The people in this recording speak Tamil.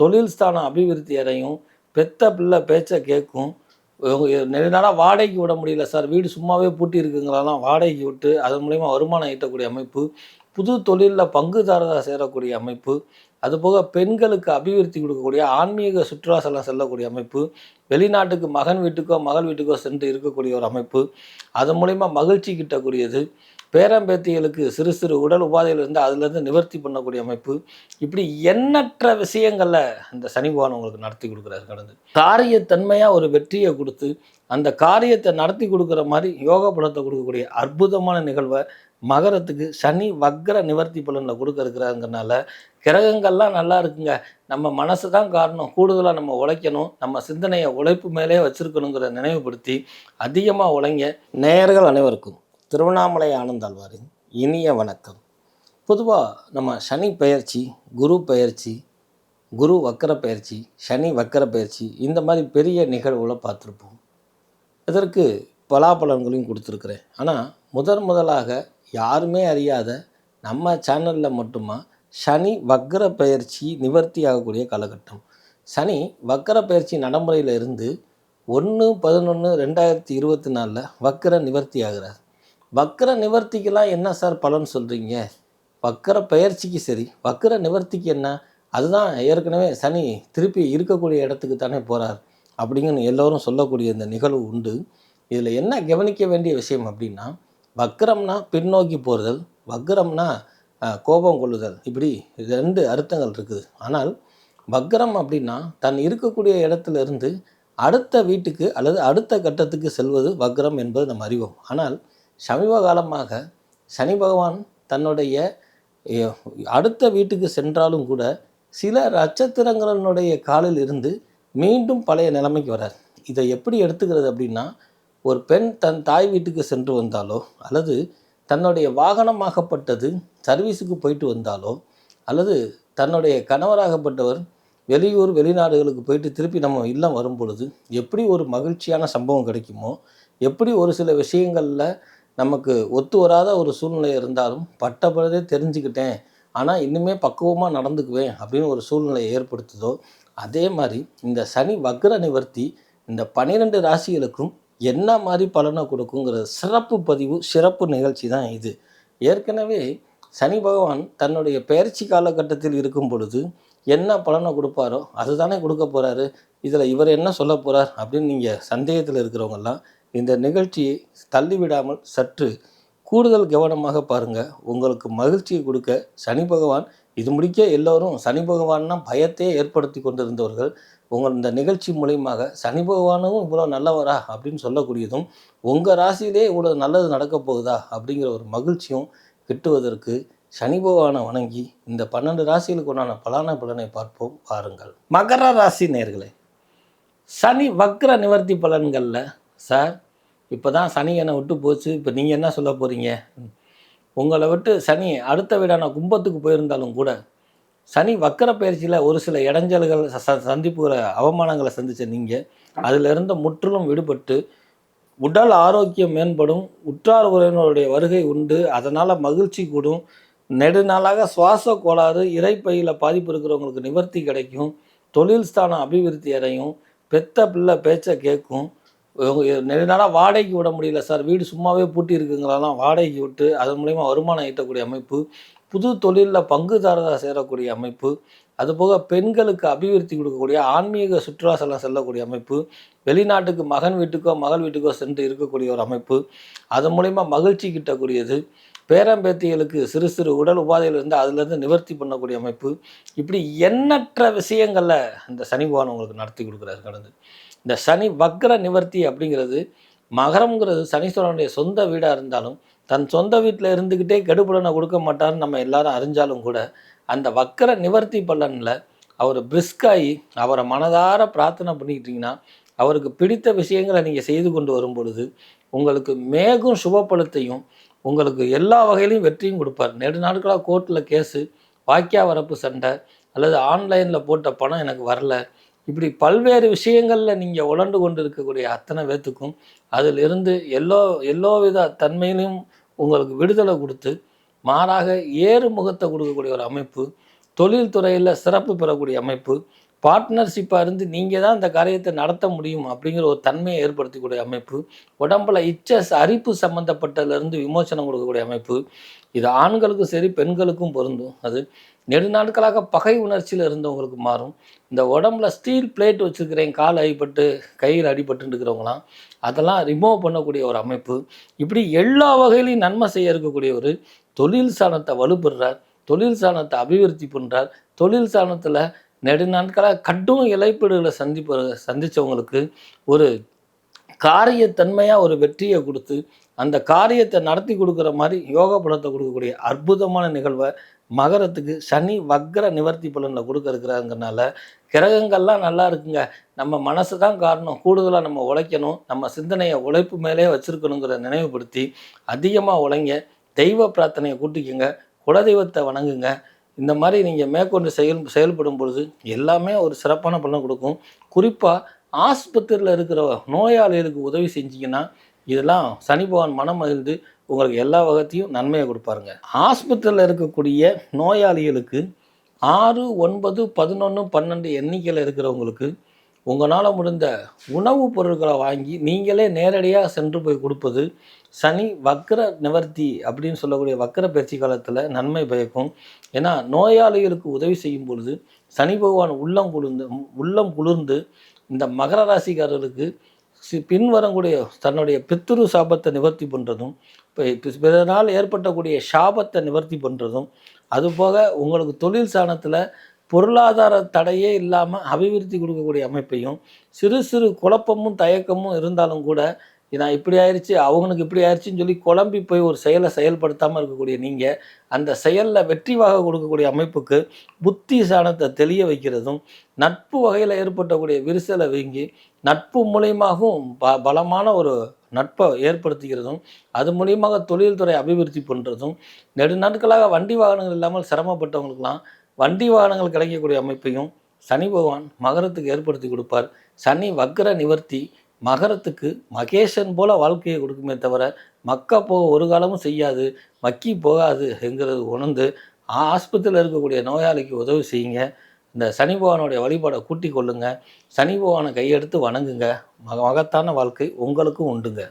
தொழில் ஸ்தானம் அபிவிருத்தி அடையும் பெத்த பிள்ளை பேச்சை கேட்கும். நிறைய நாளாக வாடகைக்கு விட முடியல சார். வீடு சும்மாவே பூட்டி இருக்குங்களெல்லாம் வாடகைக்கு விட்டு அதன் மூலயமா வருமானம் ஈட்டக்கூடிய அமைப்பு புது தொழிலில் பங்குதாரராக சேரக்கூடிய அமைப்பு அதுபோக பெண்களுக்கு அபிவிருத்தி கொடுக்கக்கூடிய ஆன்மீக சுற்றுலா செல்லக்கூடிய அமைப்பு வெளிநாட்டுக்கு மகன் வீட்டுக்கோ மகள் வீட்டுக்கோ சென்று இருக்கக்கூடிய ஒரு அமைப்பு. அதன் மூலயமா மகிழ்ச்சி கிட்டக்கூடியது. பேரம்பேத்திகளுக்கு சிறு சிறு உடல் உபாதைகள் இருந்து அதுலேருந்து நிவர்த்தி பண்ணக்கூடிய அமைப்பு. இப்படி எண்ணற்ற விஷயங்களில் இந்த சனி பகவான் உங்களுக்கு நடத்தி கொடுக்குறாரு கடந்து. காரியத்தன்மையாக ஒரு வெற்றியை கொடுத்து அந்த காரியத்தை நடத்தி கொடுக்குற மாதிரி யோக பலத்தை கொடுக்கக்கூடிய அற்புதமான நிகழ்வை மகரத்துக்கு சனி வக்ர நிவர்த்தி பலனில் கொடுக்க கிரகங்கள்லாம் நல்லா இருக்குங்க. நம்ம மனசு தான் காரணம். கூடுதலாக நம்ம உழைக்கணும். நம்ம சிந்தனையை உழைப்பு மேலே வச்சுருக்கணுங்கிற நினைவுபடுத்தி அதிகமாக உழைங்க. நேயர்கள் அனைவருக்கும் திருவண்ணாமலை ஆனந்தாழ்வாரின் இனிய வணக்கம். பொதுவாக நம்ம சனி பெயர்ச்சி குரு பெயர்ச்சி குரு வக்கர பெயர்ச்சி சனி வக்கர பெயர்ச்சி இந்த மாதிரி பெரிய நிகழ்வுகளை பார்த்துருப்போம். இதற்கு பலாபலன்களையும் கொடுத்துருக்குறேன். ஆனால் முதன் முதலாக யாருமே அறியாத நம்ம சேனலில் மட்டுமா சனி வக்கர பெயர்ச்சி நிவர்த்தி ஆகக்கூடிய காலகட்டம். சனி வக்கர பயிற்சி நடைமுறையில் இருந்து ஒன்று பதினொன்று ரெண்டாயிரத்தி இருபத்தி நாலில் வக்கர நிவர்த்தி ஆகிறார். வக்கர நிவர்த்திக்கெல்லாம் என்ன சார் பலன் சொல்கிறீங்க வக்கர பெயர்ச்சிக்கு சரி. வக்கர நிவர்த்திக்கு என்ன? அதுதான் ஏற்கனவே சனி திருப்பி இருக்கக்கூடிய இடத்துக்கு தானே போகிறார் அப்படிங்கன்னு எல்லோரும் சொல்லக்கூடிய இந்த நிகழ்வு உண்டு. இதில் என்ன கவனிக்க வேண்டிய விஷயம் அப்படின்னா வக்கரம்னா பின்னோக்கி போறுதல் வக்கரம்னா கோபம் கொள்ளுதல். இப்படி ரெண்டு அர்த்தங்கள் இருக்குது. ஆனால் வக்கரம் அப்படின்னா தன் இருக்கக்கூடிய இடத்துல இருந்து அடுத்த வீட்டுக்கு அல்லது அடுத்த கட்டத்துக்கு செல்வது வக்ரம் என்பது நம்ம அறிவோம். ஆனால் சமீப காலமாக சனி பகவான் தன்னுடைய அடுத்த வீட்டுக்கு சென்றாலும் கூட சில நட்சத்திரங்களினுடைய காலில் இருந்து மீண்டும் பழைய நிலைமைக்கு வரார். இதை எப்படி எடுத்துக்கிறது அப்படின்னா ஒரு பெண் தன் தாய் வீட்டுக்கு சென்று வந்தாலோ அல்லது தன்னுடைய வாகனமாகப்பட்டது சர்வீஸுக்கு போயிட்டு வந்தாலோ அல்லது தன்னுடைய கணவராகப்பட்டவர் வெளியூர் வெளிநாடுகளுக்கு போயிட்டு திருப்பி நம்ம இல்லம் வரும் பொழுது எப்படி ஒரு மகிழ்ச்சியான சம்பவம் கிடைக்குமோ எப்படி ஒரு சில விஷயங்களில் நமக்கு ஒத்து வராத ஒரு சூழ்நிலை இருந்தாலும் பட்ட தெரிஞ்சுக்கிட்டேன். ஆனால் இன்னுமே பக்குவமாக நடந்துக்குவேன் அப்படின்னு ஒரு சூழ்நிலையை ஏற்படுத்துதோ அதே மாதிரி இந்த சனி வக்ர நிவர்த்தி இந்த பன்னிரெண்டு ராசிகளுக்கும் என்ன மாதிரி பலனை கொடுக்குங்கிற சிறப்பு பதிவு சிறப்பு நிகழ்ச்சி தான் இது. ஏற்கனவே சனி பகவான் தன்னுடைய பயிற்சி காலகட்டத்தில் இருக்கும் பொழுது என்ன பலனை கொடுப்பாரோ அதுதானே கொடுக்க போகிறாரு இதில் இவர் என்ன சொல்ல போகிறார் அப்படின்னு நீங்கள் சந்தேகத்தில் இருக்கிறவங்கெல்லாம் இந்த நிகழ்ச்சியை தள்ளிவிடாமல் சற்று கூடுதல் கவனமாக பாருங்கள் உங்களுக்கு மகிழ்ச்சியை கொடுக்க சனி பகவான் இது முடிக்க எல்லோரும் சனி பகவான்னா பயத்தையே ஏற்படுத்தி கொண்டிருந்தவர்கள். உங்கள் இந்த நிகழ்ச்சி மூலயமாக சனி பகவானும் இவ்வளோ நல்லவரா அப்படின்னு சொல்லக்கூடியதும் உங்கள் ராசியிலே இவ்வளோ நல்லது நடக்க போகுதா அப்படிங்கிற ஒரு மகிழ்ச்சியும் கிட்டுவதற்கு சனி பகவானை வணங்கி இந்த பன்னெண்டு ராசிகளுக்கு உண்டான பலான பலனை பார்ப்போம். பாருங்கள். மகர ராசி நேர்களே சனி வக்ர நிவர்த்தி பலன்களில் சார் இப்போ தான் சனி என்னை விட்டு போச்சு. இப்போ நீங்கள் என்ன சொல்ல போகிறீங்க உங்களை விட்டு சனி அடுத்த வீடான கும்பத்துக்கு போயிருந்தாலும் கூட சனி வக்கர பயிற்சியில் ஒரு சில இடைஞ்சல்கள் ச- சந்திப்புகளை சந்திப்புகிற அவமானங்களை சந்தித்த நீங்கள் அதிலிருந்து முற்றிலும் விடுபட்டு உடல் ஆரோக்கியம் மேம்படும் உற்றார் உறவினருடைய வருகை உண்டு. அதனால் மகிழ்ச்சி கூடும். நெடுநாளாக சுவாச கோளாறு இறைப்பையில் பாதிப்பு இருக்கிறவங்களுக்கு நிவர்த்தி கிடைக்கும். தொழில் ஸ்தானம் அபிவிருத்தி அடையும். பெத்த பிள்ளை பேச்சை கேட்கும். நெடுநாளாக வாடகைக்கு விட முடியல சார். வீடு சும்மாவே பூட்டி இருக்குங்களாம். வாடகைக்கு விட்டு அதன் மூலயமா வருமானம் ஈட்டக்கூடிய அமைப்பு புது தொழிலில் பங்குதாரராக சேரக்கூடிய அமைப்பு அதுபோக பெண்களுக்கு அபிவிருத்தி கொடுக்கக்கூடிய ஆன்மீக சுற்றுலாசலம் செல்லக்கூடிய அமைப்பு வெளிநாட்டுக்கு மகன் வீட்டுக்கோ மகள் வீட்டுக்கோ சென்று இருக்கக்கூடிய ஒரு அமைப்பு அதன் மூலயமா மகிழ்ச்சி கிட்டக்கூடியது. பேரம்பேத்திகளுக்கு சிறு சிறு உடல் உபாதைகள் இருந்தால் அதுலேருந்து நிவர்த்தி பண்ணக்கூடிய அமைப்பு. இப்படி எண்ணற்ற விஷயங்களில் இந்த சனி பகவான் உங்களுக்கு நடத்தி கொடுக்குறாரு கடந்து. இந்த சனி வக்ர நிவர்த்தி அப்படிங்கிறது மகரம்ங்கிறது சனீஸ்வரனுடைய சொந்த வீடாக இருந்தாலும் தன் சொந்த வீட்டில் இருந்துக்கிட்டே கெடுபலனை கொடுக்க மாட்டார்னு நம்ம எல்லாரும் அறிஞ்சாலும் கூட அந்த வக்கர நிவர்த்தி பலனில் அவர் பிரிஸ்காயி அவரை மனதார பிரார்த்தனை பண்ணிக்கிட்டீங்கன்னா அவருக்கு பிடித்த விஷயங்களை நீங்கள் செய்து கொண்டு வரும் பொழுது உங்களுக்கு மேகும் சுபப்பலத்தையும் உங்களுக்கு எல்லா வகையிலையும் வெற்றியும் கொடுப்பார். நெடு நாட்களாக கோர்ட்டில் கேஸு வாக்கியா வரப்பு சண்டை அல்லது ஆன்லைனில் போட்ட பணம் எனக்கு வரல. இப்படி பல்வேறு விஷயங்களில் நீங்கள் உழண்டு கொண்டு இருக்கக்கூடிய அத்தனை பேத்துக்கும் அதிலிருந்து எல்லோ எல்லோ வித தன்மையிலையும் உங்களுக்கு விடுதலை கொடுத்து மாறாக ஏறு முகத்தை கொடுக்கக்கூடிய ஒரு அமைப்பு தொழில் துறையில் சிறப்பு பெறக்கூடிய அமைப்பு பார்ட்னர்ஷிப்பாக இருந்து நீங்கள் தான் இந்த காரியத்தை நடத்த முடியும் அப்படிங்கிற ஒரு தன்மையை ஏற்படுத்தக்கூடிய அமைப்பு உடம்புல இச்சஸ் அரிப்பு சம்மந்தப்பட்டதுலேருந்து விமோசனம் கொடுக்கக்கூடிய அமைப்பு இது ஆண்களுக்கும் சரி பெண்களுக்கும் பொருந்தும். அது நெடுநாட்களாக பகை உணர்ச்சியில் இருந்தவங்களுக்கு மாறும். இந்த உடம்புல ஸ்டீல் பிளேட் வச்சுருக்கிறேன் கால் அடிபட்டு கையில் அடிபட்டு இருக்கிறவங்களாம் அதெல்லாம் ரிமூவ் பண்ணக்கூடிய ஒரு அமைப்பு. இப்படி எல்லா வகையிலையும் நன்மை செய்ய இருக்கக்கூடிய ஒரு தொழில் சாணத்தை வலுப்படுறார் தொழில் சாணத்தை அபிவிருத்தி பண்ணுறார் தொழில் சாணத்தில் நெடுநாட்களாக கடும் இழைப்பீடுகளை சந்திப்ப சந்தித்தவங்களுக்கு ஒரு காரியத்தன்மையாக ஒரு வெற்றியை கொடுத்து அந்த காரியத்தை நடத்தி கொடுக்குற மாதிரி யோக பலத்தை கொடுக்கக்கூடிய அற்புதமான நிகழ்வை மகரத்துக்கு சனி வக்ர நிவர்த்தி பலனில் கொடுக்க கிரகங்கள்லாம் நல்லா இருக்குங்க. நம்ம மனசு தான் காரணம். கூடுதலாக நம்ம உழைக்கணும். நம்ம சிந்தனையை உழைப்பு மேலே வச்சுருக்கணுங்கிற நினைவுபடுத்தி அதிகமாக உழைங்க. தெய்வ பிரார்த்தனையை கூட்டிக்கங்க. குலதெய்வத்தை வணங்குங்க. இந்த மாதிரி நீங்கள் மேற்கொண்டு செயல் செயல்படும் பொழுது எல்லாமே ஒரு சிறப்பான பலன் கொடுக்கும். குறிப்பாக ஆஸ்பத்திரியில் இருக்கிற நோயாளிகளுக்கு உதவி செஞ்சீங்கன்னா இதெல்லாம் சனி பகவான் மனம் மகிழ்ந்து உங்களுக்கு எல்லா வகத்தையும் நன்மையை கொடுப்பாருங்க. ஆஸ்பத்திரியில் இருக்கக்கூடிய நோயாளிகளுக்கு ஆறு ஒன்பது பதினொன்று பன்னெண்டு எண்ணிக்கையில் இருக்கிறவங்களுக்கு உங்களால் முடிந்த உணவுப் பொருட்களை வாங்கி நீங்களே நேரடியாக சென்று போய் கொடுப்பது சனி வக்கர நிவர்த்தி அப்படின்னு சொல்லக்கூடிய வக்கர பயிற்சி காலத்தில் நன்மை பயக்கும். ஏன்னா நோயாளிகளுக்கு உதவி செய்யும் பொழுது சனி பகவான் உள்ளம் குளிர்ந்து உள்ளம் குளிர்ந்து இந்த மகர ராசிக்காரர்களுக்கு சி- பின்வரக்கூடிய தன்னுடைய பித்துரு சாபத்தை நிவர்த்தி பண்ணுறதும் இப்போ பிறனால் ஏற்பட்டக்கூடிய சாபத்தை நிவர்த்தி பண்ணுறதும் அதுபோக உங்களுக்கு தொழில் சாணத்தில் பொருளாதார தடையே இல்லாமல் அபிவிருத்தி கொடுக்கக்கூடிய அமைப்பையும் சிறு சிறு குழப்பமும் தயக்கமும் இருந்தாலும் கூட நான் இப்படி ஆயிடுச்சு அவங்களுக்கு இப்படி ஆயிடுச்சுன்னு சொல்லி குழம்பி போய் ஒரு செயலை செயல்படுத்தாமல் இருக்கக்கூடிய நீங்கள் அந்த செயலில் வெற்றிவாக கொடுக்கக்கூடிய அமைப்புக்கு புத்தி சாணத்தை தெளிய வைக்கிறதும் நட்பு வகையில் ஏற்பட்டக்கூடிய விரிசலை வீங்கி நட்பு மூலியமாகவும் ப பலமான ஒரு நட்பை ஏற்படுத்துகிறதும் அது மூலியமாக தொழில்துறை அபிவிருத்தி பண்ணுறதும் நெடுநாட்களாக வண்டி வாகனங்கள் இல்லாமல் சிரமப்பட்டவங்களுக்கெல்லாம் வண்டி வாகனங்கள் கிடைக்கக்கூடிய அமைப்பையும் சனி பகவான் மகரத்துக்கு ஏற்படுத்தி கொடுப்பார். சனி வக்ர நிவர்த்தி மகரத்துக்கு மகேஷன் போல வாழ்க்கையை கொடுக்குமே தவிர மக்க போக ஒரு காலமும் செய்யாது மக்கி போகாது என்கிறது உணர்ந்து ஆஸ்பத்திரியில் இருக்கக்கூடிய நோயாளிக்கு உதவி செய்யுங்க. இந்த சனி பகவானுடைய வழிபாடை கூட்டிக் கொள்ளுங்க. சனி பகவானை கையெடுத்து வணங்குங்க. மக மகத்தான வாழ்க்கை உங்களுக்கும் உண்டுங்க.